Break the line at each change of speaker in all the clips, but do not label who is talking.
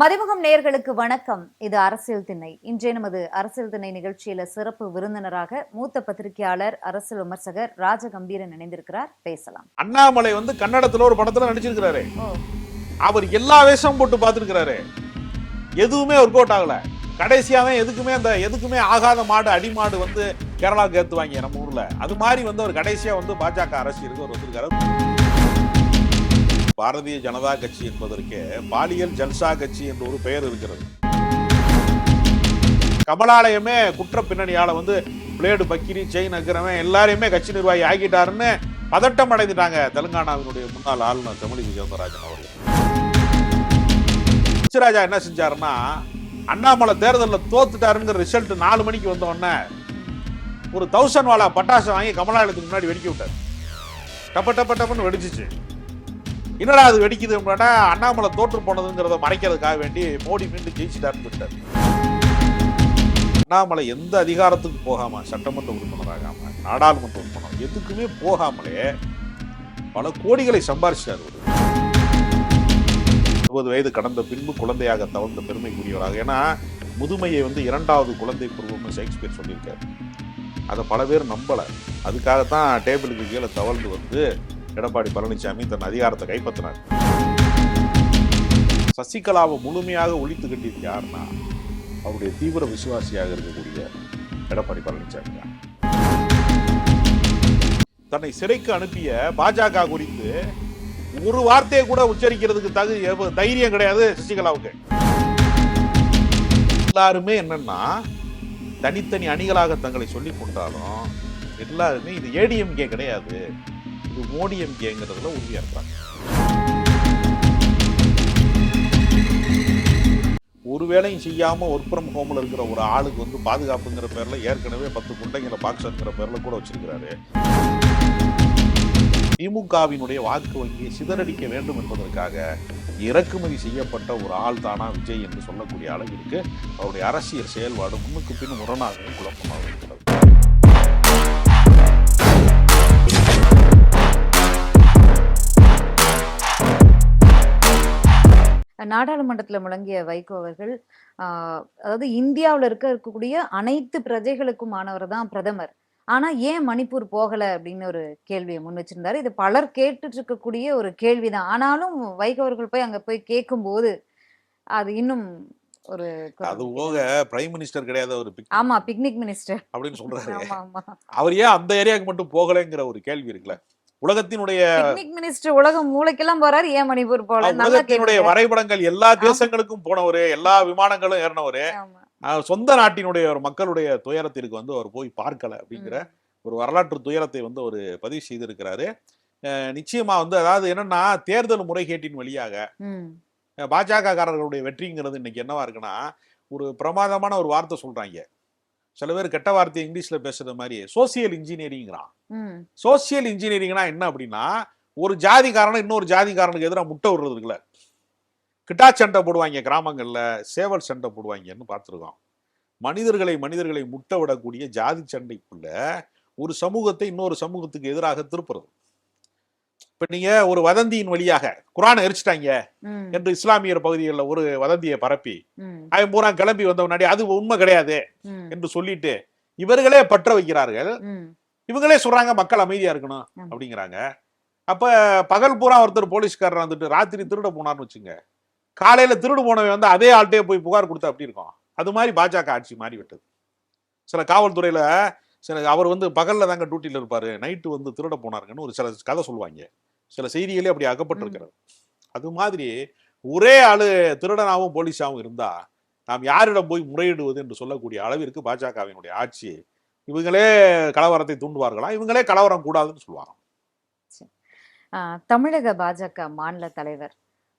மதிமுகம் நேயர்களுக்கு வணக்கம். இது அரசியல் திண்ணை. இன்றைய நமது அரசியல் திண்ணை நிகழ்ச்சியில சிறப்பு விருந்தினராக மூத்த பத்திரிகையாளர் அரசியல் விமர்சகர் ராஜகம்பீரன் இணைந்திருக்கிறார். பேசலாம்.
அண்ணாமலை வந்து கன்னடத்துல ஒரு படத்துல நடிச்சிருக்கிறாரு. அவர் எல்லா வேஷமும் போட்டு பார்த்துருக்கிறாரு. எதுவுமே ஒர்க் அவுட் ஆகல. கடைசியா தான் எதுக்குமே அந்த எதுக்குமே ஆகாத மாடு அடி மாடு வந்து கேரளாவுக்கு ஏத்துவாங்க நம்ம ஊர்ல. அது மாதிரி வந்து அவர் கடைசியா வந்து பாஜக அரசியலுக்கு அவர் வந்திருக்காரு. பாரதிய ஜனதா கட்சி என்பதற்கு பாலியல் ஜல்சா கட்சி என்ற ஒரு பெயர் இருக்கிறது. கமலாலயமே குற்ற பின்னணியால வந்து பிளேடு பக்கிரி செயின் அக்கிரமன் எல்லாரையுமே கட்சி நிர்வாகி ஆக்கிட்டாருன்னு பதட்டம் அடைந்துட்டாங்க தெலுங்கானாவினுடைய முன்னாள் ஆளுநர் தமிழிசை சவுந்தரராஜன் அவர்கள். ராஜா என்ன செஞ்சாருன்னா அண்ணாமலை தேர்தலில் தோத்துட்டாருங்கிற ரிசல்ட் நாலு மணிக்கு வந்த உடனே ஒரு தௌசண்ட் வாலா பட்டாசு வாங்கி கமலாலயத்துக்கு முன்னாடி வெடிக்க விட்டார். டப்ப டப்ப டப்புன்னு வெடிச்சிச்சு. என்னடா அது வெடிக்குது அப்படின்னா அண்ணாமலை தோற்று போனதுங்கிறத மறைக்கிறதுக்காக வேண்டி மோடி மீண்டும் ஜெயிச்சிட்டாருன்னு விட்டார் அண்ணாமலை எந்த அதிகாரத்துக்கு போகாம சட்டமன்ற உறுப்பினராகாம நாடாளுமன்ற உறுப்பினர் எதுக்குமே போகாமலே பல கோடிகளை சம்பாரிச்சிட்டார் இருபது வயது கடந்த பின்பு குழந்தையாக தவழ்ந்த பெருமைக்குரியவராக. ஏன்னா முதுமையை வந்து இரண்டாவது குழந்தை பருவம்னு ஷேக்ஸ்பியர் சொல்லியிருக்காரு. அதை பல பேர் நம்பலை. அதுக்காகத்தான் டேபிளுக்கு கீழே தவழ்ந்து வந்து எடப்பாடி பழனிசாமி தன் அதிகாரத்தை கைப்பற்றினார். சசிகலாவை முழுமையாக ஒழித்து கட்டியது யாருன்னா அவருடைய தீவிர விசுவாசியாக இருக்கக்கூடிய எடப்பாடி பழனிசாமி தான். தன்னை சிறைக்கு அனுப்பிய பாஜக குறித்து ஒரு வார்த்தையை கூட உச்சரிக்கிறதுக்கு தகு தைரியம் கிடையாது சசிகலாவுக்கு. எல்லாருமே என்னன்னா தனித்தனி அணிகளாக தங்களை சொல்லிக் கொண்டாலும் எல்லாருமே இது ஏடிஎம்கே கிடையாது. இது மோடிஎம்கேங்கிறதுல உறுதியா இருக்காங்க ஒரு வேலையும் செய்யாம ஒர்க் ஃப்ரம் ஹோம்ல இருக்கிற ஒரு ஆளுக்கு வந்து பாதுகாப்புங்கிற பேர்ல ஏற்கனவே பத்து குண்டைங்களை பாக்ஸர்ங்கிற பேர்ல கூட வச்சிருக்கிறாரு. திமுகவினுடைய வாக்கு வங்கியை சிதறடிக்க வேண்டும் என்பதற்காக இறக்குமதி செய்யப்பட்ட ஒரு ஆள் தானா விஜய் என்று சொல்லக்கூடிய அளவிற்கு அவருடைய அரசியல் செயல்பாடு முன்னுக்கு பின் முரணாகவும் குழப்பமாக இருக்கிறது.
நாடாளுமன்றத்துல முழங்கிய வைகோ அவர்கள் அதாவது இந்தியாவுல இருக்க இருக்கக்கூடிய அனைத்து பிரஜைகளுக்குமானவர் தான் பிரதமர். ஆனா ஏன் மணிப்பூர் போகல அப்படின்னு ஒரு கேள்வியை முன் வச்சிருந்தாரு. இது பலர் கேட்டுட்டு இருக்கக்கூடிய ஒரு கேள்விதான். ஆனாலும் வைகோ அவர்கள் போய் அங்க போய் கேட்கும்போது அது இன்னும் ஒரு
அது போக பிரைம் மினிஸ்டர் கிடையாது ஒரு
ஆமா பிக்னிக் மினிஸ்டர்.
அப்படின்னு சொல்றாரு. அவர் ஏன் அந்த ஏரியாவுக்கு மட்டும் போகலைங்கிற ஒரு கேள்வி இருக்குல்ல. உலகத்தினுடைய
மினிஸ்டர் உலகம் மூளைக்கெல்லாம் போறாரு ஏன் மணிப்பூர் போல
உலகத்தினுடைய வரைபடங்கள் எல்லா தேசங்களுக்கும் போனவரு எல்லா விமானங்களும் ஏறினவரு. சொந்த நாட்டினுடைய ஒரு மக்களுடைய துயரத்திற்கு வந்து அவர் போய் பார்க்கல அப்படிங்கிற. ஒரு வரலாற்று துயரத்தை வந்து அவர் பதிவு செய்திருக்கிறாரு. நிச்சயமா வந்து அதாவது என்னன்னா தேர்தல் முறைகேட்டின் வழியாக. பாஜக காரர்களுடைய வெற்றிங்கிறது இன்னைக்கு என்னவா இருக்குன்னா ஒரு பிரமாதமான ஒரு வார்த்தை சொல்றாங்க. சில பேர் கெட்ட வார்த்தை இங்கிலீஷ்ல பேசுறது மாதிரி சோசியல் இன்ஜினியரிங்கிறான். சோசியல் இன்ஜினியரிங்னா என்ன அப்படின்னா ஒரு ஜாதிக்காரனை இன்னொரு ஜாதிக்காரனுக்கு எதிராக முட்டை விடுறது இருக்குல்ல கிட்டா சண்டை போடுவாங்க கிராமங்கள்ல சேவல் சண்டை போடுவாங்கன்னு பார்த்துருக்கோம். மனிதர்களை மனிதர்களை முட்டை விடக்கூடிய ஜாதி சண்டைக்குள்ள ஒரு சமூகத்தை இன்னொரு சமூகத்துக்கு எதிராக திருப்புறது. இப்ப நீங்க ஒரு வதந்தியின் வழியாக குரானை எரிச்சிட்டாங்க. என்று இஸ்லாமியர் பகுதிகளில் ஒரு வதந்தியை பரப்பி. அவன் பூரா கிளம்பி வந்த முன்னாடி அது உண்மை கிடையாது. என்று சொல்லிட்டு இவர்களே பற்ற வைக்கிறார்கள். இவங்களே சொல்றாங்க மக்கள் அமைதியா இருக்கணும். அப்படிங்கிறாங்க அப்ப பகல் பூரா ஒருத்தர் போலீஸ்காரர் வந்துட்டு ராத்திரி திருட போனார்னு வச்சுங்க காலையில திருடு போனவன் வந்து அதே ஆள்கிட்டயே போய் புகார் கொடுத்தா அப்படி இருக்கும் அது மாதிரி பாஜக ஆட்சி மாறி விட்டது சில காவல்துறையில சில அவர் வந்து பகல்ல தாங்க டியூட்டில இருப்பாரு நைட்டு வந்து திருட போனாருங்கன்னு ஒரு சில கதை சொல்லுவாங்க சில செய்திகளே அப்படி அகப்பட்டிருக்கிறது. அது மாதிரி ஒரே ஆளு திருடனாவும் போலீஸாவும் இருந்தா நாம் யாரிடம் போய் முறையிடுவது என்று சொல்லக்கூடிய அளவிற்கு பாஜகவினுடைய ஆட்சி இவங்களே கலவரத்தை தூண்டுவார்களா? இவங்களே கலவரம் கூடாதுன்னு சொல்லுவாங்க.
ஆஹ் தமிழக பாஜக மாநில தலைவர்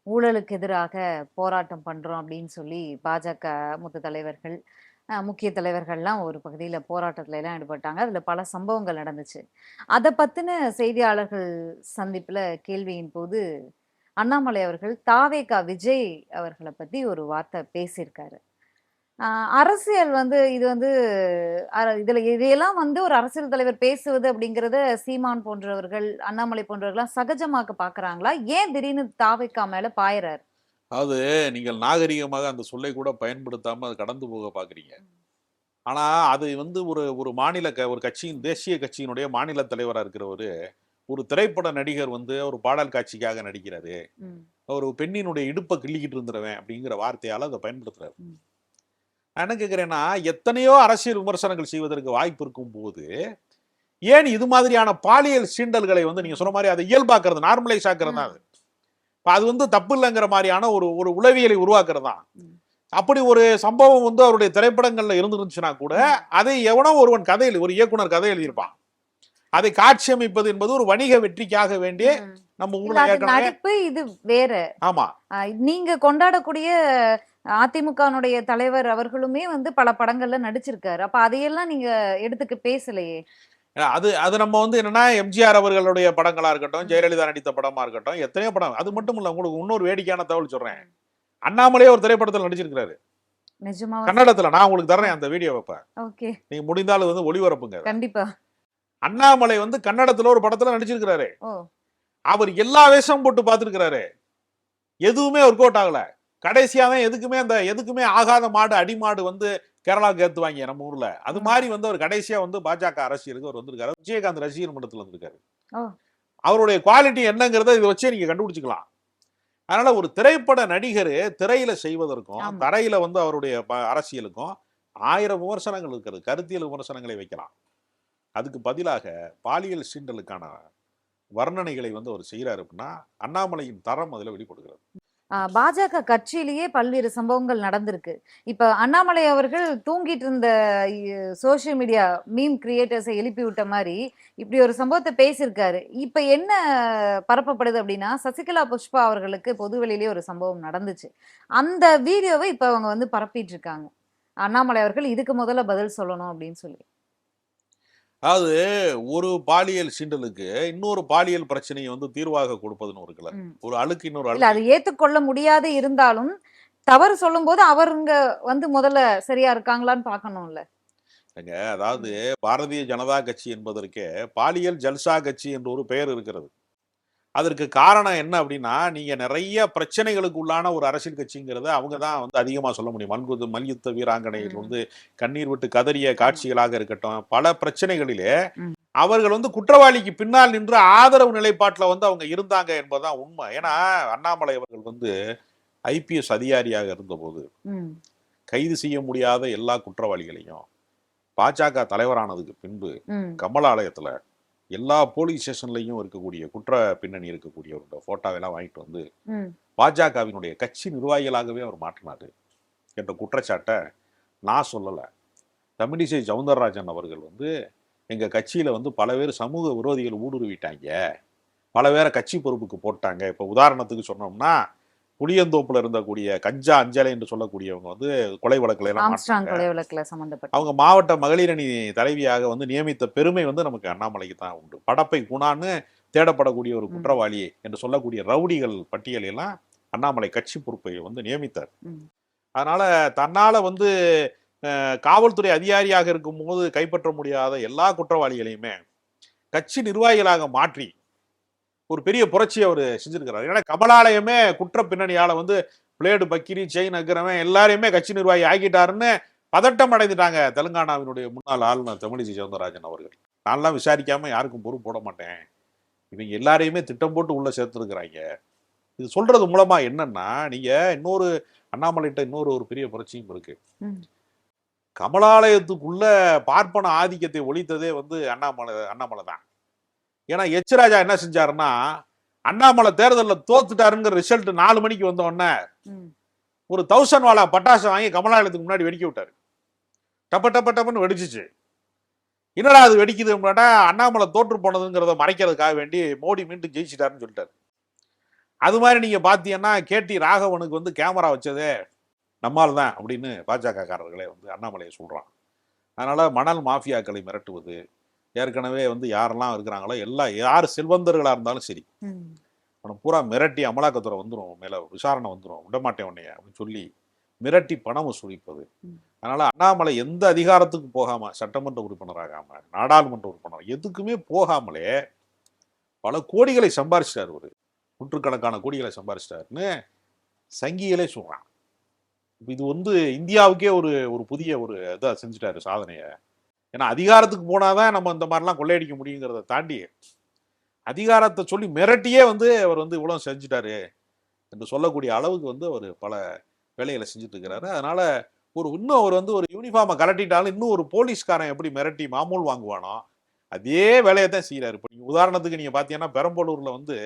ஊழலுக்கு எதிராக போராட்டம் பண்றோம் அப்படின்னு சொல்லி பாஜக மூத்த தலைவர்கள் முக்கிய தலைவர்கள்லாம் ஒரு பகுதியில போராட்டத்துல எல்லாம் ஈடுபட்டாங்க. அதில் பல சம்பவங்கள் நடந்துச்சு. அதை பத்தின செய்தியாளர்கள் சந்திப்புல கேள்வியின் போது அண்ணாமலை அவர்கள் தாவேகா விஜய் அவர்களை பத்தி ஒரு வார்த்தை பேசியிருக்காரு. ஆஹ் அரசியல் வந்து இது வந்து இதில் இதுல இதையெல்லாம் வந்து ஒரு அரசியல் தலைவர் பேசுவது அப்படிங்கிறத சீமான் போன்றவர்கள் அண்ணாமலை போன்றவர்கள்லாம் சகஜமாக்க பாக்குறாங்களா? ஏன் திடீர்னு தாவைக்கா மேல பாயறாரு?
அதாவது நீங்கள் நாகரிகமாக அந்த சொல்லை கூட பயன்படுத்தாம அது கடந்து போக பாக்குறீங்க. ஆனா அது வந்து ஒரு ஒரு மாநில க ஒரு கட்சியின் தேசிய கட்சியினுடைய மாநில தலைவரா இருக்கிறவரு ஒரு திரைப்பட நடிகர் வந்து ஒரு பாடல் காட்சிக்காக நடிக்கிறாரு. ஒரு பெண்ணினுடைய இடுப்பை கிள்ளிக்கிட்டு இருந்துருவேன் அப்படிங்கிற வார்த்தையால அதை பயன்படுத்துறாரு. என்ன கேட்கிறேன்னா எத்தனையோ அரசியல் விமர்சனங்கள் செய்வதற்கு வாய்ப்பு இருக்கும் போது ஏன் இது மாதிரியான பாலியல் சீண்டல்களை வந்து நீங்க சொன்ன மாதிரி அதை இயல்பாக்குறது நார்மலைஸ் ஆக்குறது தான் அது. அது வந்து தப்பு இல்லைங்கிற மாதிரியான ஒரு ஒரு உளவியலை உருவாக்குறது. தான். அப்படி ஒரு சம்பவம் வந்து அவருடைய திரைப்படங்கள்ல இருந்துருந்துச்சுன்னா கூட அதை எவனோ ஒருவன் கதையில் ஒரு இயக்குனர் கதை எழுதியிருப்பான். அதை காட்சி அமைப்பது என்பது ஒரு வணிக வெற்றிக்காக வேண்டிய. நம்ம ஊர்ல
நடிப்பு இது வேற.
ஆமா.
நீங்க கொண்டாடக்கூடிய அதிமுகனுடைய தலைவர் அவர்களுமே வந்து பல படங்கள்ல நடிச்சிருக்காரு. அப்ப அதையெல்லாம் நீங்க எடுத்துக்க பேசலையே.
அது அது நம்ம வந்து என்னன்னா எம்ஜிஆர் அவர்களுடைய படங்களா இருக்கட்டும். ஜெயலலிதா நடித்த படமா இருக்கட்டும் எத்தனையோ படம். அது மட்டும் இல்ல உங்களுக்கு இன்னொரு வேடிக்கையான தகவல் சொல்றேன். அண்ணாமலையே ஒரு திரைப்படத்தில் நடிச்சிருக்காரு
நிஜமா
கன்னடத்துல. நான் உங்களுக்கு தர்றேன் அந்த வீடியோ வைப்பேன் நீங்க முடிந்தாலும் வந்து ஒளிபரப்புங்க.
கண்டிப்பா.
அண்ணாமலை வந்து கன்னடத்துல ஒரு படத்துல நடிச்சிருக்கிறாரு. அவர் எல்லா வேஷமும் போட்டு பார்த்திருக்கிறாரு. எதுவுமே ஒர்க் அவுட் ஆகல. கடைசியா தான் எதுக்குமே அந்த எதுக்குமே ஆகாத மாடு அடி மாடு வந்து கேரளாவுக்கு ஏத்துவாங்க நம்ம ஊர்ல? அது. மாதிரி வந்து அவர் கடைசியா வந்து பாஜக அரசியலுக்கு அவர் வந்திருக்காரு. விஜயகாந்த் ரசிகர் மன்றத்துல வந்திருக்காரு. அவருடைய குவாலிட்டி என்னங்கிறத இதை வச்சே நீங்க கண்டுபிடிச்சுக்கலாம். அதனால ஒரு திரைப்பட நடிகர் திரையில செய்வதற்கும். தரையில வந்து அவருடைய அரசியலுக்கும் ஆயிரம் விமர்சனங்கள் இருக்கிறது. கருத்தியல் விமர்சனங்களை வைக்கலாம். அதுக்கு பதிலாக பாலியல் சீண்டலுக்கான வர்ணனைகளை வந்து அவர் செய்கிறார் அப்படின்னா அண்ணாமலையின் தரம் அதில் வெளிப்படுகிறது.
பாஜக கட்சியிலேயே பல்வேறு சம்பவங்கள் நடந்திருக்கு. இப்ப அண்ணாமலை அவர்கள் தூங்கிட்டு இருந்த சோஷியல் மீடியா மீம் கிரியேட்டர்ஸை எழுப்பி விட்ட மாதிரி இப்படி ஒரு சம்பவத்தை பேசியிருக்காரு. இப்ப என்ன பரப்பப்படுது அப்படின்னா சசிகலா புஷ்பா அவர்களுக்கு பொதுவெளியிலேயே ஒரு சம்பவம் நடந்துச்சு. அந்த வீடியோவை இப்ப அவங்க வந்து பரப்பிட்டு இருக்காங்க. அண்ணாமலை அவர்கள் இதுக்கு முதல்ல பதில் சொல்லணும் அப்படின்னு சொல்லி.
அதாவது ஒரு பாலியல் சீண்டலுக்கு இன்னொரு பாலியல் பிரச்சனையை வந்து தீர்வாக கொடுப்பதுன்னு இருக்குல்ல. ஒரு அழுக்கு இன்னொரு
இல்ல அது
அழுக்கு
ஏத்துக்கொள்ள முடியாது இருந்தாலும் தவறு சொல்லும்போது அவருங்க வந்து முதல்ல சரியா இருக்காங்களான்னு பார்க்கணும்ல.
இல்லைங்க, அதாவது பாரதிய ஜனதா கட்சி என்பதற்கே பாலியல் ஜல்சா கட்சி என்ற ஒரு பெயர் இருக்கிறது. அதற்கு காரணம் என்ன அப்படின்னா நீங்க நிறைய பிரச்சனைகளுக்கு உள்ளான ஒரு அரசியல் கட்சிங்கிறத அவங்க தான் வந்து அதிகமா சொல்ல முடியும். மல்குது மல்யுத்த வீராங்கனையில். வந்து கண்ணீர் விட்டு கதறிய காட்சிகளாக இருக்கட்டும். பல பிரச்சனைகளிலே. அவர்கள் வந்து குற்றவாளிக்கு பின்னால் நின்று ஆதரவு நிலைப்பாட்டில் வந்து அவங்க இருந்தாங்க என்பதுதான் உண்மை. ஏன்னா அண்ணாமலை அவர்கள் வந்து ஐபிஎஸ் அதிகாரியாக இருந்தபோது கைது செய்ய முடியாத எல்லா குற்றவாளிகளையும் பாஜக தலைவரானதுக்கு பின்பு கமலாலயத்துல எல்லா போலீஸ் ஸ்டேஷன்லையும் இருக்கக்கூடிய குற்ற பின்னணி இருக்கக்கூடியவரோட போட்டோவெல்லாம் வாங்கிட்டு வந்து பாஜகவினுடைய கட்சி நிர்வாகிகளாகவே அவர் மாற்றினாரு என்ற குற்றச்சாட்டை நான் சொல்லலை. தமிழிசை சவுந்தரராஜன் அவர்கள் வந்து எங்கள் கட்சியில் வந்து பல பேர் சமூக விரோதிகள் ஊடுருவிட்டாங்க. பல பேரை கட்சி பொறுப்புக்கு போட்டாங்க. இப்போ உதாரணத்துக்கு சொன்னோம்னா புளியந்தோப்புல இருந்தக்கூடிய கஞ்சா அஞ்சலை என்று சொல்லக்கூடியவங்க வந்து கொலை வழக்குல எல்லாம்.
கொலை வழக்குல
அவங்க மாவட்ட மகளிர் அணி தலைவியாக வந்து நியமித்த பெருமை வந்து நமக்கு அண்ணாமலைக்கு தான் உண்டு படப்பை குணான்னு தேடப்படக்கூடிய ஒரு. குற்றவாளி என்று சொல்லக்கூடிய ரவுடிகள் பட்டியலெல்லாம் அண்ணாமலை கட்சி பொறுப்பை வந்து நியமித்தார். அதனால தன்னால வந்து காவல்துறை அதிகாரியாக இருக்கும்போது கைப்பற்ற முடியாத எல்லா குற்றவாளிகளையுமே கட்சி நிர்வாகிகளாக மாற்றி ஒரு பெரிய புரட்சியை அவர் செஞ்சிருக்கிறார். ஏன்னா கமலாலயமே குற்ற பின்னணியால வந்து பிளேடு பக்கிரி செயின் அக்கிறவன் எல்லாரையுமே கட்சி நிர்வாகி ஆக்கிட்டாருன்னு பதட்டம் அடைந்துட்டாங்க தெலுங்கானாவினுடைய முன்னாள் ஆளுநர் தமிழிசை சவுந்தரராஜன் அவர்கள். நான்லாம் விசாரிக்காம யாருக்கும் பொறுப்பு போட மாட்டேன். இவங்க எல்லாரையுமே திட்டம் போட்டு உள்ள சேர்த்துருக்குறாங்க. இது சொல்றது மூலமா என்னன்னா நீங்க இன்னொரு அண்ணாமலைகிட்ட இன்னொரு ஒரு பெரிய புரட்சியும் இருக்கு. கமலாலயத்துக்குள்ள பார்ப்பன ஆதிக்கத்தை ஒழித்ததே வந்து அண்ணாமலை அண்ணாமலை தான் ஏன்னா எச் ராஜா என்ன செஞ்சாருன்னா அண்ணாமலை தேர்தலில் தோத்துட்டாருங்கிற ரிசல்ட் நாலு மணிக்கு வந்த உடனே
ம்.
ஒரு தௌசண்ட் வாலா பட்டாசை வாங்கி கமலாலயத்துக்கு முன்னாடி வெடிக்க விட்டாரு. டப்ப டப்ப டப்பன்னு வெடிச்சிச்சு. என்னடா அது வெடிக்குது அப்படின்னா அண்ணாமலை தோற்று போனதுங்கிறத மறைக்கிறதுக்காக வேண்டி மோடி மீண்டும் ஜெயிச்சிட்டாருன்னு சொல்லிட்டாரு. அது மாதிரி நீங்க பாத்தீங்கன்னா கேடி ராகவனுக்கு வந்து கேமரா வச்சதே நம்மால் தான் அப்படின்னு பாஜக காரர்களே வந்து அண்ணாமலையை சொல்றான். அதனால மணல் மாஃபியாக்களை மிரட்டுவது ஏற்கனவே வந்து யாரெல்லாம் இருக்கிறாங்களோ எல்லா யார் செல்வந்தர்களா இருந்தாலும் சரி. அவனை பூரா மிரட்டி அமலாக்கத்துறை வந்துடும் மேல விசாரணை வந்துடும் விடமாட்டேன் உன்னைய அப்படின்னு சொல்லி மிரட்டி பணம் வசூலிப்பது. அதனால அண்ணாமலை எந்த அதிகாரத்துக்கு போகாம சட்டமன்ற உறுப்பினராகாம நாடாளுமன்ற உறுப்பினர் எதுக்குமே போகாமலே பல கோடிகளை சம்பாரிச்சிட்டார் ஒரு நூற்றுக்கணக்கான கோடிகளை சம்பாரிச்சிட்டாருன்னு சங்கிகளே சொல்றான். இப்ப இது வந்து இந்தியாவுக்கே ஒரு ஒரு புதிய ஒரு இதை செஞ்சுட்டாரு சாதனையை. ஏன்னா அதிகாரத்துக்கு போனாதான் நம்ம இந்த மாதிரிலாம் கொள்ளையடிக்க முடியுங்கிறத தாண்டி அதிகாரத்தை சொல்லி மிரட்டியே வந்து அவர் வந்து இவ்வளோ செஞ்சுட்டாரு என்று சொல்லக்கூடிய அளவுக்கு வந்து அவர் பல வேலைகளை செஞ்சுட்டு இருக்கிறாரு அதனால ஒரு இன்னும் அவர் வந்து ஒரு யூனிஃபார்மை கலட்டிட்டாலும் இன்னும் ஒரு போலீஸ்காரன் எப்படி மிரட்டி மாமூல் வாங்குவானோ அதே வேலையை தான் செய்கிறாரு இப்போ நீங்கள் உதாரணத்துக்கு நீங்கள் பார்த்தீங்கன்னா பெரம்பலூரில் வந்து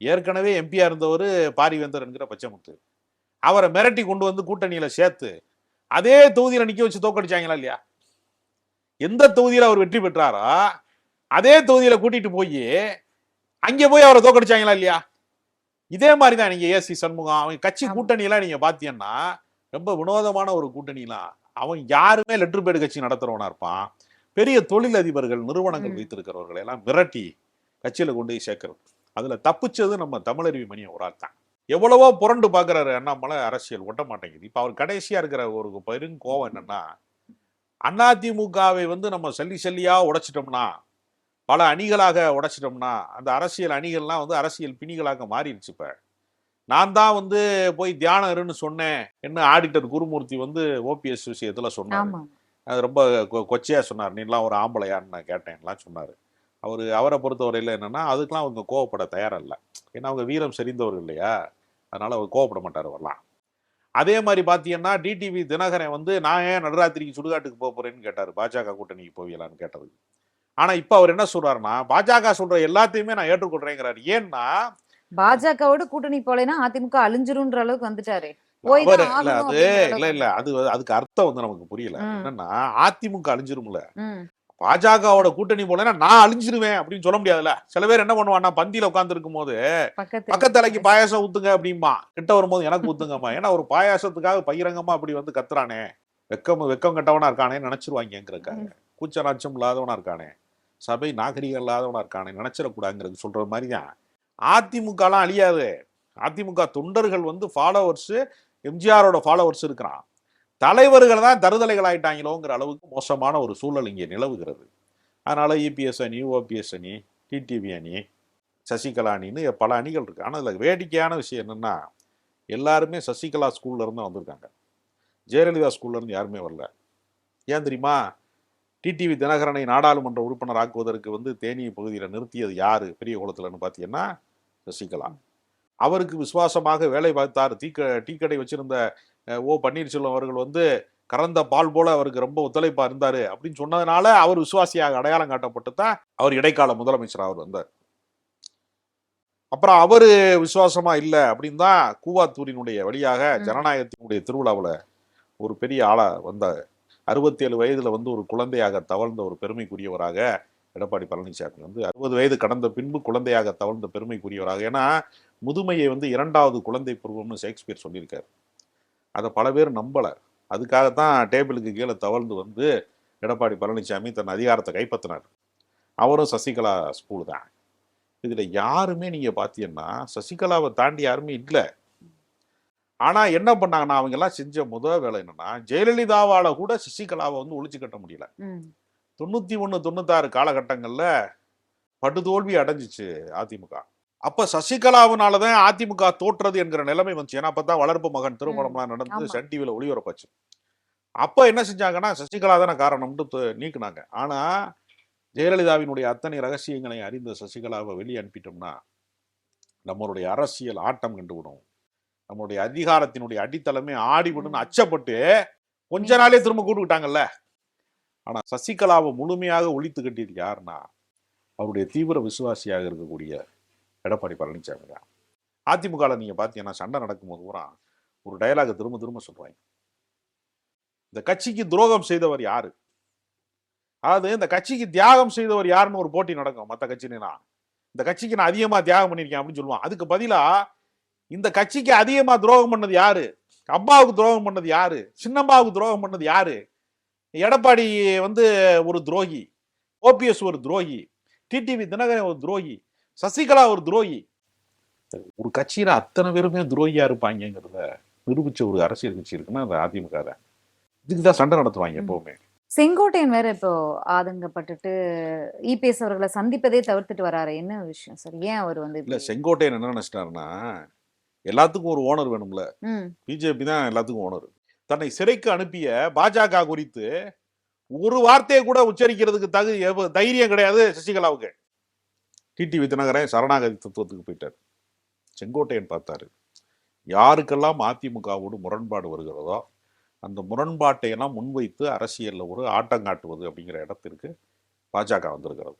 ஏற்கனவே எம்பியாக இருந்தவர் பாரிவேந்தர் என்கிற பச்சைமுத்து. அவரை மிரட்டி கொண்டு வந்து கூட்டணியில் சேர்த்து அதே தொகுதியில் நிற்க வச்சு தோக்கடிச்சாங்களா இல்லையா? எந்த தொகுதியில அவர் வெற்றி பெற்றாரோ அதே தொகுதியில கூட்டிட்டு போய் அங்கே போய் அவரை தோக்கடிச்சாங்களா இல்லையா? இதே மாதிரி தான் நீங்க ஏசி சண்முகம் அவன் கட்சி. கூட்டணியெல்லாம் நீங்க பாத்தீங்கன்னா ரொம்ப வினோதமான ஒரு கூட்டணிலாம் அவன் யாருமே லெட்டர் பேடு கட்சி நடத்துறவனா இருப்பான். பெரிய தொழிலதிபர்கள் நிறுவனங்கள்
ம்.
வைத்திருக்கிறவர்களை எல்லாம் மிரட்டி கட்சியில கொண்டு போய் சேர்க்கிறது. அதுல தப்பிச்சது நம்ம தமிழறிவி மணி ஒரு ஆள் தான். எவ்வளவோ புரண்டு பாக்குறாரு அண்ணாமலை அரசியல் ஒட்ட மாட்டேங்குது. இப்ப அவர் கடைசியா இருக்கிற ஒரு பெருங்கோவம் என்னன்னா அதிமுகவை வந்து நம்ம சல்லி சல்லியா உடைச்சிட்டோம்னா பல அணிகளாக உடைச்சிட்டோம்னா அந்த அரசியல் அணிகள்லாம் வந்து அரசியல் பிணிகளாக மாறிடுச்சு இப்ப. நான் தான் வந்து போய் தியானம் இருன்னு சொன்னேன் என்ன ஆடிட்டர் குருமூர்த்தி வந்து ஓபிஎஸ் விஷயத்துல சொன்னார். அது ரொம்ப கொ- கொச்சையா சொன்னார். நீலாம் ஒரு ஆம்பளையான்னு நான் கேட்டேன்லாம் சொன்னார். அவர் அவரை பொறுத்தவரையில் என்னன்னா அதுக்கெல்லாம் அவங்க கோவப்பட தயாரில்லை. ஏன்னா அவங்க வீரம் செறிந்தவர் இல்லையா? அதனால அவர் கோவப்பட மாட்டார் வரலாம் அதே மாதிரி பார்த்தீங்கன்னா டிடிவி தினகரன் வந்து நான் ஏன் நடுராத்திரிக்கு சுடுகாட்டுக்கு போக போறேன்னு கேட்டார். பாஜக கூட்டணிக்கு போவீங்களான்னு கேட்டது ஆனா இப்போ அவர் என்ன சொல்றாருன்னா பாஜக சொல்ற எல்லாத்தையுமே நான் ஏற்றுக்கொள்றேங்கிறாரு. ஏன்னா
பாஜகவோட கூட்டணி போலேன்னா அதிமுக அழிஞ்சிரும்ன்ற அளவுக்கு வந்துட்டாரு.
இல்ல இல்ல இல்ல அது அதுக்கு அர்த்தம் வந்து நமக்கு புரியல. என்னன்னா அதிமுக அழிஞ்சிரும்ல. பாஜகவோட கூட்டணி போலன்னா நான் அழிஞ்சிருவேன் அப்படின்னு சொல்ல முடியாதுல்ல. சில பேர் என்ன பண்ணுவான்னா பந்தியில உட்கார்ந்து இருக்கும் போது
பக்கத்து
பக்கத்தலைக்கு பாயாசம் ஊத்துங்க அப்படிம்பா. கிட்ட வரும்போது எனக்கு ஊத்துங்கம்மா. ஏன்னா ஒரு பாயாசத்துக்காக பகிரங்கமா அப்படி வந்து கத்துறானே. வெக்கம் வெக்கம் கட்டவனா இருக்கானே நினைச்சிருவாங்கிறதுக்காக கூச்ச நாச்சம் இல்லாதவனா இருக்கானே. சபை நாகரிகம் இல்லாதவனா இருக்கானே. நினைச்சிடக்கூடாதுங்கிறது சொல்ற மாதிரி தான் அதிமுகலாம் அழியாது. அதிமுக தொண்டர்கள் வந்து ஃபாலோவர்ஸ் எம்ஜிஆரோட ஃபாலோவர்ஸ் இருக்கிறான். தலைவர்கள் தான் தருதலைகள் ஆயிட்டாங்களோங்கிற அளவுக்கு மோசமான ஒரு சூழல் இங்கே நிலவுகிறது. அதனால் இபிஎஸ் அணி ஓபிஎஸ் அணி டிடிவி அணி சசிகலா அணின்னு பல அணிகள் இருக்குது ஆனால் அதில் வேடிக்கையான விஷயம் என்னென்னா எல்லாருமே சசிகலா ஸ்கூல்லேருந்து வந்திருக்காங்க. ஜெயலலிதா ஸ்கூல்ல இருந்து யாருமே வரல. ஏன் தெரியுமா? டிடிவி தினகரனை நாடாளுமன்ற உறுப்பினர் ஆக்குவதற்கு வந்து தேனி பகுதியில் நிறுத்தியது யார்? பெரிய குளத்தில்னு பார்த்தீங்கன்னா சசிகலா. அவருக்கு விசுவாசமாக வேலை பார்த்தார் டீக்க டீக்கடை வச்சிருந்த ஓ பன்னீர்செல்வம் அவர்கள் வந்து கறந்த பால் போல அவருக்கு ரொம்ப ஒத்துழைப்பா இருந்தாரு அப்படின்னு சொன்னதுனால அவர் விசுவாசியாக அடையாளம் காட்டப்பட்டு தான் அவர் இடைக்கால முதலமைச்சர் அவர் வந்தார். அப்புறம் அவரு விசுவாசமா இல்ல அப்படின்னு தான் கூவாத்தூரினுடைய வழியாக. ஜனநாயகத்தினுடைய திருவிழாவுல ஒரு பெரிய ஆளா வந்தார். அறுபத்தி ஏழு வயதுல வந்து ஒரு குழந்தையாக தவழ்ந்த ஒரு பெருமைக்குரியவராக எடப்பாடி பழனிசாமி வந்து அறுபது வயது கடந்த பின்பு குழந்தையாக தவழ்ந்த பெருமைக்குரியவராக. ஏன்னா முதுமையை வந்து இரண்டாவது குழந்தை பருவம்னு ஷேக்ஸ்பியர் சொல்லியிருக்காரு. அதை பல பேர் நம்பல. அதுக்காகத்தான் டேபிளுக்கு கீழே தவழ்ந்து வந்து எடப்பாடி பழனிசாமி தன் அதிகாரத்தை கைப்பற்றினார். அவரும் சசிகலா ஸ்கூல் தான். இதுல யாருமே நீங்க பாத்தீங்கன்னா சசிகலாவை தாண்டி யாருமே இல்லை. ஆனா என்ன பண்ணாங்கன்னா அவங்க எல்லாம் செஞ்ச முதல் வேலை என்னன்னா ஜெயலலிதாவால கூட சசிகலாவை வந்து ஒழிச்சு கட்ட முடியல. தொண்ணூத்தி ஒண்ணு தொண்ணூத்தாறு காலகட்டங்கள்ல படுதோல்வி அடைஞ்சிச்சு அதிமுக. அப்ப சசிகலாவினாலதான் அதிமுக தோற்றது என்கிற நிலைமை வந்துச்சு. ஏன்னா அப்பதான் வளர்ப்பு மகன் திருமணம்லாம் நடந்து. சன் டிவில ஒளிபரப்பாச்சு அப்ப என்ன செஞ்சாங்கன்னா சசிகலா தானே காரணம்னு நீக்குனாங்க. ஆனா ஜெயலலிதாவினுடைய அத்தனை ரகசியங்களை அறிந்த சசிகலாவை வெளியே அனுப்பிட்டோம்னா நம்மளுடைய அரசியல் ஆட்டம் கண்டுவிடும். நம்மளுடைய அதிகாரத்தினுடைய அடித்தளமே ஆடிவிடும். அச்சப்பட்டு கொஞ்ச நாளே திரும்ப கூட்டுக்கிட்டாங்கல்ல ஆனா சசிகலாவை முழுமையாக ஒழித்து கட்டியது யாருன்னா அவருடைய தீவிர விசுவாசியாக இருக்கக்கூடிய எடப்பாடி பழனிசாமி தான். அதிமுகவில் நீங்கள் பார்த்தீங்கன்னா சண்டை நடக்கும்போது பூரா ஒரு டயலாக திரும்ப திரும்ப சொல்கிறாங்க இந்த கட்சிக்கு துரோகம் செய்தவர் யாரு? அதாவது இந்த கட்சிக்கு தியாகம் செய்தவர் யாருன்னு ஒரு போட்டி நடக்கும் மற்ற கட்சினா இந்த கட்சிக்கு நான் அதிகமாக தியாகம் பண்ணியிருக்கேன் அப்படின்னு சொல்லுவான். அதுக்கு பதிலாக இந்த கட்சிக்கு அதிகமாக துரோகம் பண்ணது யாரு? அம்மாவுக்கு துரோகம் பண்ணது யாரு? சின்னம்மாவுக்கு துரோகம் பண்ணது யாரு? எடப்பாடி வந்து ஒரு துரோகி ஓபிஎஸ் ஒரு துரோகி டிடிவி தினகரன் ஒரு துரோகி சசிகலா ஒரு துரோகி. ஒரு கட்சியில அத்தனை பேருமே துரோகியா இருப்பாங்கங்கிறத நிரூபிச்ச ஒரு அரசியல் கட்சி இருக்குன்னா அது அதிமுக தான் இதுக்குதான் சண்டை நடத்துவாங்க. எப்பவுமே.
செங்கோட்டையன் வேற இப்போ ஆதங்கப்பட்டுட்டு இபிஎஸ் அவர்களை சந்திப்பதே தவிர்த்துட்டு வராரு. என்ன விஷயம் சார்? ஏன் அவர் வந்து
இல்ல செங்கோட்டையன் என்ன நினைச்சிட்டாருன்னா எல்லாத்துக்கும் ஒரு ஓனர் வேணும்ல. பிஜேபி தான் எல்லாத்துக்கும் ஓனர். தன்னை சிறைக்கு அனுப்பிய பாஜக குறித்து ஒரு வார்த்தையை கூட உச்சரிக்கிறதுக்கு தகு தைரியம் கிடையாது சசிகலாவுக்கு. டிடிவி தினகரன் சரணாகதி தத்துவத்துக்கு போயிட்டார். செங்கோட்டையன் பார்த்தாரு. யாருக்கெல்லாம் அதிமுகவோடு முரண்பாடு வருகிறதோ அந்த முரண்பாட்டை எல்லாம் முன்வைத்து அரசியல்ல ஒரு ஆட்டம் காட்டுவது அப்படிங்கிற இடத்திற்கு பாஜக வந்திருக்கிறது.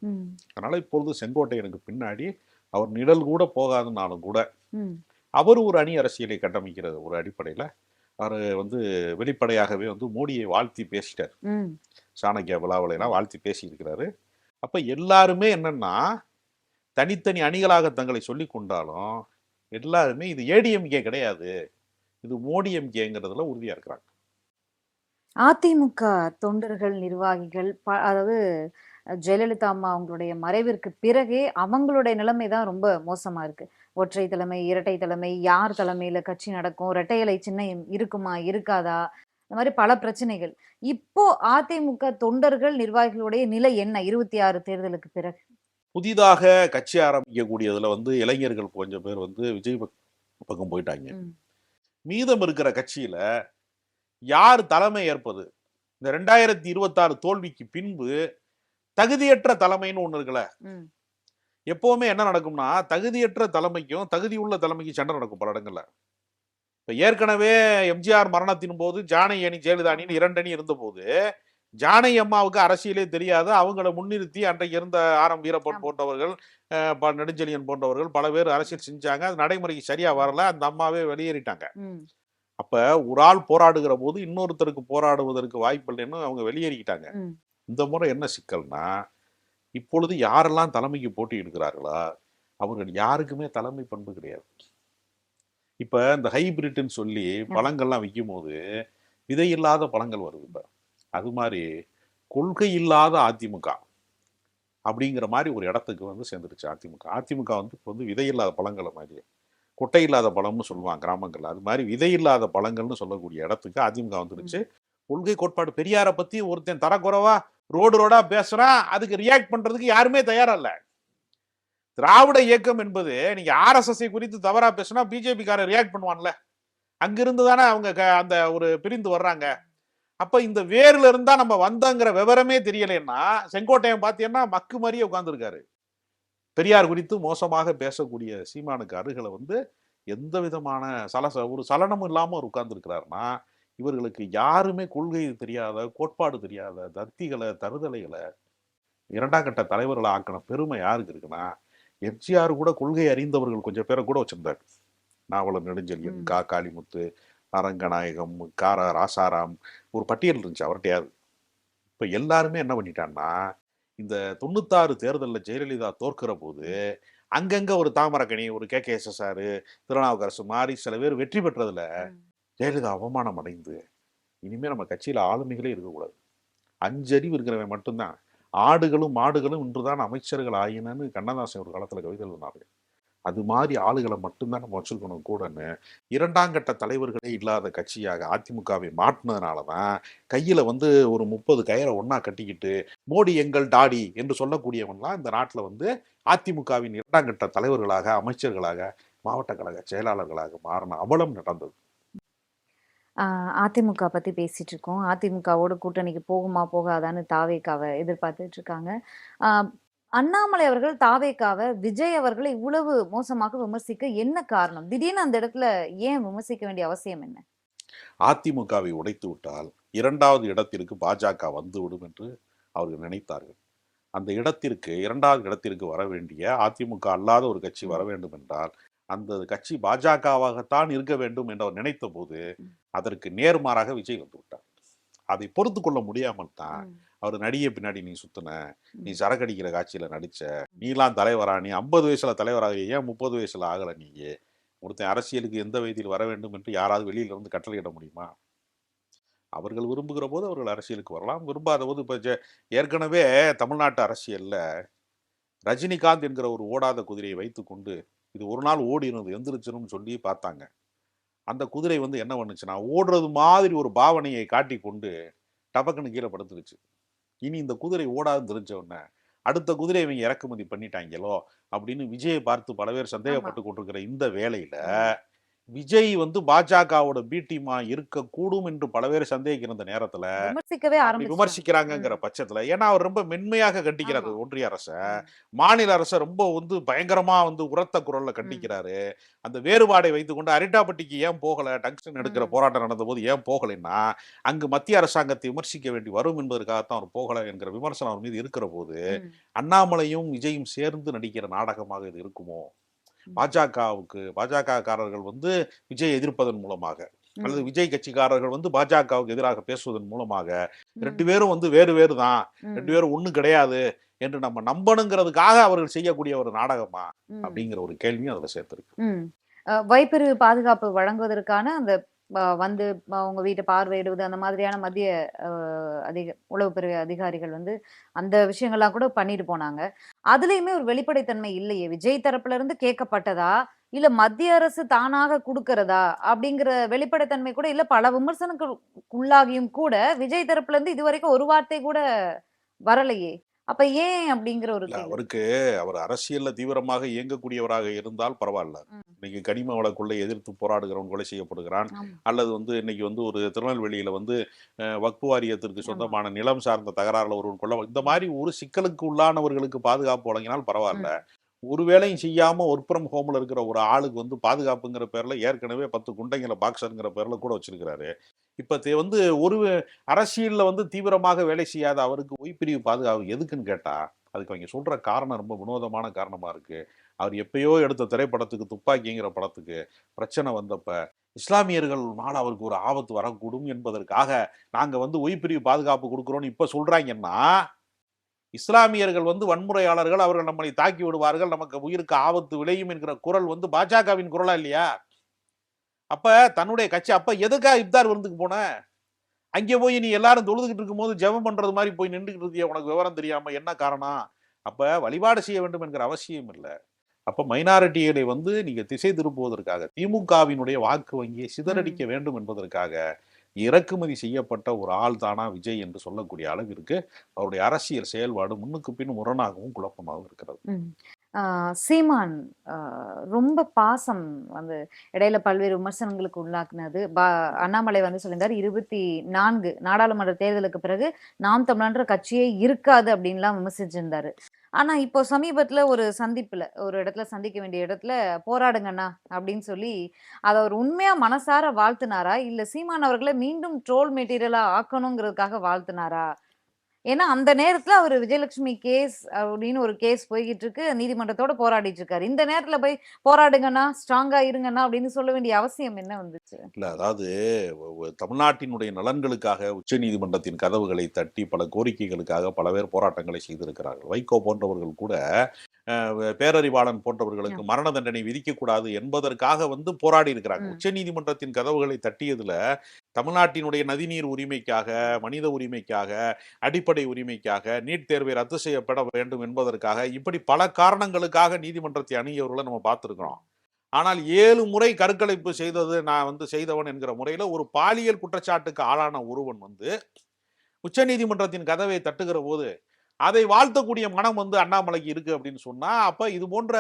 அதனால இப்பொழுது செங்கோட்டையனுக்கு பின்னாடி அவர் நிழல் கூட போகாதுனாலும் கூட அவர் ஒரு அணி அரசியலை கட்டமைக்கிறது ஒரு அடிப்படையில். அவர் வந்து வெளிப்படையாகவே வந்து மோடியை வாழ்த்தி பேசிட்டார். சாணக்கிய விழாவில் எல்லாம் வாழ்த்தி பேசியிருக்கிறாரு. அப்போ எல்லாருமே என்னன்னா தனித்தனி அணிகளாக தங்களை சொல்லி கொண்டாலும் எல்லாருமே இது ஏடிஎம்கே கிடையாது. இது மோடி எம்கேங்கிறதுல உறுதியா இருக்கிறாங்க.
அதிமுக தொண்டர்கள் நிர்வாகிகள் ப- அதாவது ஜெயலலிதா அம்மா அவங்களுடைய மறைவிற்கு பிறகே அவங்களுடைய நிலைமை தான் ரொம்ப மோசமா இருக்கு. ஒற்றை தலைமை இரட்டை தலைமை யார் தலைமையில கட்சி நடக்கும் இரட்டை இலை சின்னம் இருக்குமா இருக்காதா? இந்த மாதிரி பல பிரச்சனைகள். இப்போ அதிமுக தொண்டர்கள் நிர்வாகிகளுடைய நிலை என்ன? இருபத்தி ஆறு தேர்தலுக்கு பிறகு.
புதிதாக கட்சி ஆரம்பிக்கக்கூடியதுல வந்து இளைஞர்கள் கொஞ்சம் பேர் வந்து விஜய் பக்- பக்கம் போயிட்டாங்க. மீதம் இருக்கிற கட்சியில யார் தலைமை ஏற்பது? இந்த ரெண்டாயிரத்தி இருபத்தாறு தோல்விக்கு பின்பு தகுதியற்ற தலைமைன்னு ஒண்ணு இருக்குல்ல. எப்பவுமே என்ன நடக்கும்னா தகுதியற்ற தலைமைக்கும் தகுதி உள்ள தலைமைக்கும் சண்டை நடக்கும் பல இடங்கள்ல. இப்ப ஏற்கனவே எம்ஜிஆர் மரணத்தின் போது ஜானகி அணி ஜெயலலிதா அணின்னு இரண்டு அணி இருந்தபோது ஜானகி அம்மாவுக்கு அரசியலே தெரியாது. அவங்கள முன்னிறுத்தி அன்றைக்கு இருந்த ஆரம் வீரப்பன். போன்றவர்கள் நெடுஞ்செழியன் போன்றவர்கள் பல பேர் அரசியல் செஞ்சாங்க. அது நடைமுறைக்கு சரியா வரல. அந்த அம்மாவே வெளியேறிட்டாங்க. அப்ப ஒரு ஆள் போராடுகிற போது இன்னொருத்தருக்கு போராடுவதற்கு வாய்ப்பு இல்லைன்னு அவங்க வெளியேறிக்கிட்டாங்க. இந்த முறை என்ன சிக்கல்னா இப்பொழுது யாரெல்லாம் தலைமைக்கு போட்டி எடுக்கிறார்களோ? அவர்கள் யாருக்குமே தலைமை பண்பு கிடையாது. இப்ப இந்த ஹைபிரிட்னு சொல்லி பழங்கள்லாம் விற்கும் போது விதை இல்லாத பழங்கள் வருது இப்ப அது மாதிரி கொள்கை இல்லாத அதிமுக அப்படிங்கிற மாதிரி ஒரு இடத்துக்கு வந்து சேர்ந்துருச்சு அதிமுக. அதிமுக வந்து இப்போ வந்து விதை இல்லாத பழங்களை மாதிரி கொட்டை இல்லாத பழம்னு சொல்லுவாங்க கிராமங்கள்ல. அது மாதிரி விதை இல்லாத பழங்கள்னு சொல்லக்கூடிய இடத்துக்கு அதிமுக வந்துருச்சு. கொள்கை கோட்பாடு பெரியாரை பத்தி ஒருத்தன் தரக்குறைவா ரோடு ரோடா பேசுறான் அதுக்கு ரியாக்ட் பண்றதுக்கு யாருமே தயாரா இல்ல. திராவிட இயக்கம் என்பது நீங்க ஆர்எஸ்எஸ் குறித்து தவறா பேசினா பிஜேபி காரர் ரியாக்ட் பண்ணுவான்ல. அங்கிருந்து தானே அவங்க க- அந்த ஒரு பிரிந்து வர்றாங்க. அப்ப இந்த வேர்ல இருந்தா நம்ம வந்தங்கிற விவரமே தெரியலைன்னா செங்கோட்டையன் பாத்தீங்கன்னா மக்கு மாதிரியே உட்கார்ந்துருக்காரு பெரியார் குறித்து மோசமாக பேசக்கூடிய சீமானுக்கு அருகில வந்து எந்த விதமான சலச ஒரு சலனமும் இல்லாம அவர் உட்கார்ந்துருக்கிறாருன்னா இவர்களுக்கு யாருமே கொள்கை தெரியாத கோட்பாடு தெரியாத தத்திகளை தருதலைகளை இரண்டாம் கட்ட தலைவர்களை ஆக்கின பெருமை யாருக்கு இருக்குன்னா எம்ஜிஆர் கூட கொள்கை அறிந்தவர்கள் கொஞ்சம் பேரை கூட வச்சிருந்தார் நாவலர் நெடுஞ்செழியன். கா காளிமுத்து அரங்கநாயகம் கார ராசாராம் ஒரு பட்டியல் இருந்துச்சு அவர்கிட்டயாவது. இப்ப எல்லாருமே என்ன பண்ணிட்டான்னா இந்த தொண்ணூத்தாறு தேர்தலில் ஜெயலலிதா தோற்கிற போது அங்கங்க ஒரு தாமரக்கணி ஒரு கே கே எஸ் திருநாவுக்கரசு மாதிரி சில பேர் வெற்றி பெற்றதுல. ஜெயலலிதா அவமானம் அடைந்து இனிமே நம்ம கட்சியில ஆளுமைகளே இருக்கக்கூடாது. அஞ்சறிவு இருக்கிறவன் மட்டும்தான். ஆடுகளும் மாடுகளும் இன்றுதான் அமைச்சர்கள் ஆயினன்னு கண்ணதாசன் ஒரு காலத்துல கவிதை எழுதினாரு அது மாதிரி ஆளுகளை மட்டும்தான் நம்ம வச்சுருக்கணும் கூடன்னு இரண்டாம் கட்ட தலைவர்களே இல்லாத கட்சியாக அதிமுகவை மாட்டினதுனால தான் கையில் வந்து ஒரு முப்பது கயிறை ஒன்றா கட்டிக்கிட்டு மோடி எங்கள் டாடி என்று சொல்லக்கூடியவன்லாம் இந்த நாட்டில் வந்து அதிமுகவின் இரண்டாம் கட்ட தலைவர்களாக அமைச்சர்களாக மாவட்ட கழக செயலாளர்களாக மாறின அவலம் நடந்தது.
அதிமுக பற்றி பேசிகிட்டு இருக்கோம். அதிமுகவோட கூட்டணிக்கு போகுமா போகாதான்னு தாவேக்காவை எதிர்பார்த்துட்டு இருக்காங்க. அண்ணாமலை அவர்கள் தாவேக்காவை விஜய் அவர்களை இவ்வளவு மோசமாக விமர்சிக்க என்ன காரணம்? திடீர்னு அந்த இடத்துல ஏன் விமர்சிக்க வேண்டிய அவசியம் என்ன?
அதிமுகவை உடைத்து விட்டால் இரண்டாவது இடத்திற்கு பாஜக வந்துவிடும் என்று அவர்கள் நினைத்தார்கள். அந்த இடத்திற்கு இரண்டாவது இடத்திற்கு வர வேண்டிய அதிமுக அல்லாத ஒரு கட்சி வர வேண்டும் என்றால் அந்த கட்சி பாஜகவாகத்தான் இருக்க வேண்டும் என்று அவர் நினைத்த போது அதற்கு நேர்மாறாக விஜய் வந்து விட்டார். அதை பொறுத்து கொள்ள முடியாமல் தான் அவர் நடிகை பின்னாடி நீ சுத்தின நீ சரக்கடிக்கிற காட்சியில நடிச்ச நீலாம் தலைவரா நீ ஐம்பது வயசுல தலைவராக ஏன் முப்பது வயசுல ஆகல நீ? ஒருத்தன் அரசியலுக்கு எந்த வயதில் வர வேண்டும் என்று யாராவது வெளியில இருந்து கட்டளையிட முடியுமா? அவர்கள் விரும்புகிற போது அவர்கள் அரசியலுக்கு வரலாம். விரும்பாத போது இப்ப ஏற்கனவே தமிழ்நாட்டு அரசியல்ல ரஜினிகாந்த் என்கிற ஒரு ஓடாத குதிரையை வைத்துக்கொண்டு இது ஒரு நாள் ஓடினது எந்திரிச்சிரும்னு சொல்லி பார்த்தாங்க. அந்த குதிரை வந்து என்ன பண்ணுச்சுன்னா ஓடுறது மாதிரி ஒரு பாவனையை காட்டி கொண்டு டபக்குன்னு கீழே படுத்துருச்சு. இனி இந்த குதிரை ஓடாதுன்னு தெரிஞ்ச உடனே அடுத்த குதிரை இவங்க இறக்குமதி பண்ணிட்டாங்களோ அப்படின்னு விஜயை பார்த்து பல பேர் சந்தேகப்பட்டு கொண்டிருக்கிற இந்த வேளையில விஜய் வந்து பாஜகவோட பி டீமா இருக்கக்கூடும் என்று பல பேர் சந்தேகிக்கிற இந்த நேரத்துல விமர்சிக்கிறாங்கங்கிற பட்சத்துல ஏன்னா அவர் ரொம்ப மென்மையாக கண்டிக்கிறாரு. ஒன்றிய அரச. மாநில அரச ரொம்ப வந்து பயங்கரமா வந்து உரத்த குரல்ல கண்டிக்கிறாரு. அந்த வேறுபாடை வைத்துக்கொண்டு அரிட்டாப்பட்டிக்கு ஏன் போகல டங்ஸ்டன் எடுக்கிற. போராட்டம் நடந்த போது ஏன் போகலைன்னா அங்கு மத்திய அரசாங்கத்தை விமர்சிக்க வேண்டி வரும் என்பதற்காகத்தான் அவர் போகல என்கிற விமர்சனம் அவர் மீது இருக்கிற போது அண்ணாமலையும் விஜயும் சேர்ந்து நடிக்கிற நாடகமாக இது இருக்குமோ. பாஜகவுக்கு பாஜக காரர்கள் வந்து விஜய் எதிர்ப்பதன் மூலமாக அல்லது விஜய் கட்சிக்காரர்கள் வந்து பாஜகவுக்கு எதிராக பேசுவதன் மூலமாக ரெண்டு பேரும் வந்து வேறு வேறு தான் ரெண்டு பேரும் ஒண்ணு கிடையாது என்று நம்ம நம்பணுங்கிறதுக்காக அவர்கள் செய்யக்கூடிய ஒரு நாடகமா அப்படிங்கிற ஒரு கேள்வியும் அதுல சேர்த்திருக்கு.
வைப்பிரிவு பாதுகாப்பு வழங்குவதற்கான அந்த வந்து அஹ், உங்க வீட்டை பார்வையிடுவது அந்த மாதிரியான மத்திய அதிக உளவுப்பிரிவு அதிகாரிகள் வந்து அந்த விஷயங்கள்லாம் கூட பண்ணிட்டு போனாங்க. அதுலயுமே ஒரு வெளிப்படைத்தன்மை இல்லையே? விஜய் தரப்புல இருந்து கேட்கப்பட்டதா? இல்ல மத்திய அரசு தானாக கொடுக்கறதா? அப்படிங்கிற வெளிப்படைத்தன்மை கூட இல்ல பல விமர்சனங்களுக்குள்ளாகியும் கூட விஜய் தரப்புல இருந்து இதுவரைக்கும் ஒரு வார்த்தை கூட வரலையே? அப்ப ஏன் அப்படிங்கிற ஒரு
அவருக்கு அவர் அரசியல்ல தீவிரமாக இயங்கக்கூடியவராக இருந்தால் பரவாயில்ல. இன்னைக்கு கனிம வளக்குள்ள எதிர்த்து போராடுகிறவன் கொலை செய்யப்படுகிறான். அல்லது வந்து இன்னைக்கு வந்து ஒரு திருநெல்வேலியில வந்து வக்பு வாரியத்திற்கு சொந்தமான நிலம் சார்ந்த தகராறுல ஒருவன் கொள்ள இந்த மாதிரி ஒரு சிக்கலுக்கு உள்ளானவர்களுக்கு பாதுகாப்பு வழங்கினால் பரவாயில்ல. ஒரு வேலையும் செய்யாம ஒர்க் ஃப்ரம் ஹோம்ல இருக்கிற ஒரு ஆளுக்கு வந்து பாதுகாப்புங்கிற பேர்ல ஏற்கனவே பத்து குண்டைங்களை பாக்ஸருங்கிற பேர்ல கூட வச்சிருக்கிறாரு. இப்ப வந்து ஒரு அரசியல்ல வந்து தீவிரமாக வேலை செய்யாத அவருக்கு ஒய்பிரிவு பாதுகாப்பு எதுக்குன்னு கேட்டா அதுக்கு அவங்க சொல்ற காரணம் ரொம்ப வினோதமான காரணமா இருக்கு. அவர் எப்பயோ எடுத்த திரைப்படத்துக்கு துப்பாக்கிங்கிற படத்துக்கு பிரச்சனை வந்தப்ப இஸ்லாமியர்கள்னால அவருக்கு ஒரு ஆபத்து வரக்கூடும் என்பதற்காக நாங்க வந்து ஒய்பிரிவு பாதுகாப்பு கொடுக்குறோன்னு இப்ப சொல்றாங்கன்னா இஸ்லாமியர்கள் வந்து வன்முறையாளர்கள் அவர்கள் நம்மளை தாக்கி விடுவார்கள் நமக்கு உயிருக்கு ஆபத்து விளையும் என்கிற குரல் வந்து பாஜகவின் குரலா இல்லையா? அப்ப தன்னுடைய கட்சி அப்ப எதுக்காக இப்தார் விருந்துக்கு போன? அங்கே போய் நீ எல்லாரும் தொழுதுகிட்டு இருக்கும்போது ஜெபம் பண்றது மாதிரி போய் நின்றுகிட்டு இருக்கிய உனக்கு விவரம் தெரியாம என்ன காரணம்? அப்ப வழிபாடு செய்ய வேண்டும் என்கிற அவசியம் இல்லை. அப்ப மைனாரிட்டிகளை வந்து நீங்க திசை திருப்புவதற்காக திமுகவினுடைய வாக்கு வங்கியை சிதறடிக்க வேண்டும் என்பதற்காக இறக்குமதி செய்யப்பட்ட ஒரு ஆள் தானா விஜய் என்று சொல்லக்கூடிய அளவிற்கு அவருடைய அரசியல் செயல்பாடு முன்னுக்கு பின் முரணாகவும் குழப்பமாகவும் இருக்கிறது.
சீமான் ரொம்ப பாசம் வந்து இடையில பல்வேறு விமர்சனங்களுக்கு உள்ளாக்குனது. பா அண்ணாமலை வந்து சொல்லியிருந்தார் இருபத்தி நான்கு நாடாளுமன்ற தேர்தலுக்கு பிறகு நாம் தமிழன்ற கட்சியே இருக்காது அப்படின்லாம் விமர்சிச்சிருந்தாரு. ஆனா இப்போ சமீபத்துல ஒரு சந்திப்புல ஒரு இடத்துல சந்திக்க வேண்டிய இடத்துல போராடுங்கண்ணா அப்படின்னு சொல்லி அதை அவர் உண்மையா மனசார வாழ்த்துனாரா? இல்ல சீமான் அவர்களை மீண்டும் ட்ரோல் மெட்டீரியலா ஆக்கணுங்கிறதுக்காக வாழ்த்துனாரா? ஏன்னா அந்த நேரத்தில் அவர் விஜயலட்சுமி கேஸ் அப்படின்னு ஒரு கேஸ் போய்கிட்டு இருக்கு நீதிமன்றத்தோட போராடிட்டு இருக்காரு இந்த நேரத்தில் போய் போராடுங்கண்ணா ஸ்ட்ராங்கா இருங்கண்ணா அப்படின்னு சொல்ல வேண்டிய அவசியம் என்ன வந்துச்சு?
இல்லை அதாவது தமிழ்நாட்டினுடைய நலன்களுக்காக உச்ச நீதிமன்றத்தின் கதவுகளை தட்டி பல கோரிக்கைகளுக்காக பல பேர் போராட்டங்களை செய்திருக்கிறார்கள். வைகோ போன்றவர்கள் கூட பேரறிவாளன் போன்றவர்களுக்கு மரண தண்டனை விதிக்கக்கூடாது என்பதற்காக வந்து போராடி இருக்கிறாங்க
ம்.
உச்சநீதிமன்றத்தின் கதவுகளை தட்டியதுல தமிழ்நாட்டினுடைய நதிநீர் உரிமைக்காக மனித உரிமைக்காக அடிப்படை உரிமைக்காக நீட் தேர்வை ரத்து செய்யப்பட வேண்டும் என்பதற்காக இப்படி பல காரணங்களுக்காக நீதிமன்றத்தை அணுகியவர்களை நம்ம பார்த்திருக்கிறோம். ஆனால் ஏழு முறை கருக்கலைப்பு செய்தது நான் வந்து செய்தவன் என்கிற முறையில ஒரு பாலியல் குற்றச்சாட்டுக்கு ஆளான ஒருவன் வந்து உச்சநீதிமன்றத்தின் கதவை தட்டுகிற போது அதை வாழ்த்தக்கூடிய மனம் வந்து அண்ணாமலைக்கு இருக்கு அப்படின்னு சொன்னா அப்ப இது போன்ற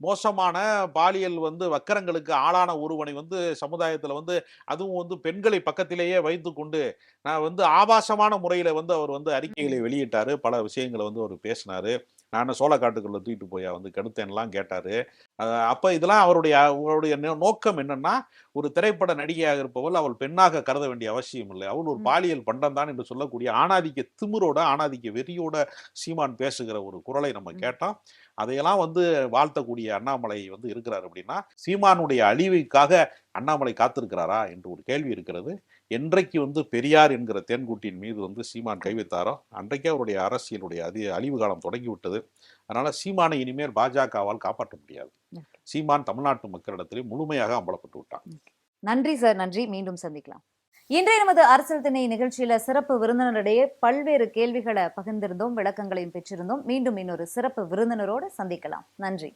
மோசமான பாலியல் வந்து வக்கரங்களுக்கு ஆளான ஒருவனை வந்து சமுதாயத்துல வந்து அதுவும் வந்து பெண்களை பக்கத்திலேயே வைத்து கொண்டு நான் வந்து ஆபாசமான முறையில வந்து அவர் வந்து அறிக்கைகளை வெளியிட்டாரு. பல விஷயங்களை வந்து அவர் பேசினாரு. நான் சோளக்காட்டுக்குள்ள தூக்கிட்டு போய் வந்து கெடுத்தேன்லாம் கேட்டாரு அப்ப இதெல்லாம் அவருடைய அவருடைய நோக்கம் என்னன்னா ஒரு திரைப்பட நடிகையாக இருப்பவள் அவள் பெண்ணாக கருத வேண்டிய அவசியம் இல்லை அவள் ஒரு. பாலியல் பண்டம் தான் என்று சொல்லக்கூடிய ஆணாதிக்க திமிரோட ஆணாதிக்க வெறியோட சீமான் பேசுகிற ஒரு குரலை நம்ம. கேட்டோம் அதையெல்லாம் வந்து வாழ்த்தக்கூடிய அண்ணாமலை வந்து இருக்கிறார் அப்படின்னா சீமானுடைய அழிவுக்காக அண்ணாமலை காத்திருக்கிறாரா என்று ஒரு கேள்வி இருக்கிறது என்றைக்கு வந்து பெரியார் என்கிற தேன்குட்டியின் மீது வந்து சீமான் கை வைத்தாரோ அன்றைக்கே அவருடைய அரசியலுடைய அதி அழிவு காலம் தொடங்கி விட்டது அதனால சீமானை இனிமேல் பாஜகவால் காப்பாற்ற முடியாது. சீமான் தமிழ்நாட்டு மக்களிடத்திலே முழுமையாக அம்பலப்பட்டு விட்டான்.
நன்றி சார் நன்றி. மீண்டும் சந்திக்கலாம். இன்றைய நமது அரசியல் திணை நிகழ்ச்சியில சிறப்பு விருந்தினரிடையே பல்வேறு கேள்விகளை பகிர்ந்திருந்தோம் விளக்கங்களையும் பெற்றிருந்தோம். மீண்டும் இன்னொரு சிறப்பு விருந்தினரோடு சந்திக்கலாம். நன்றி.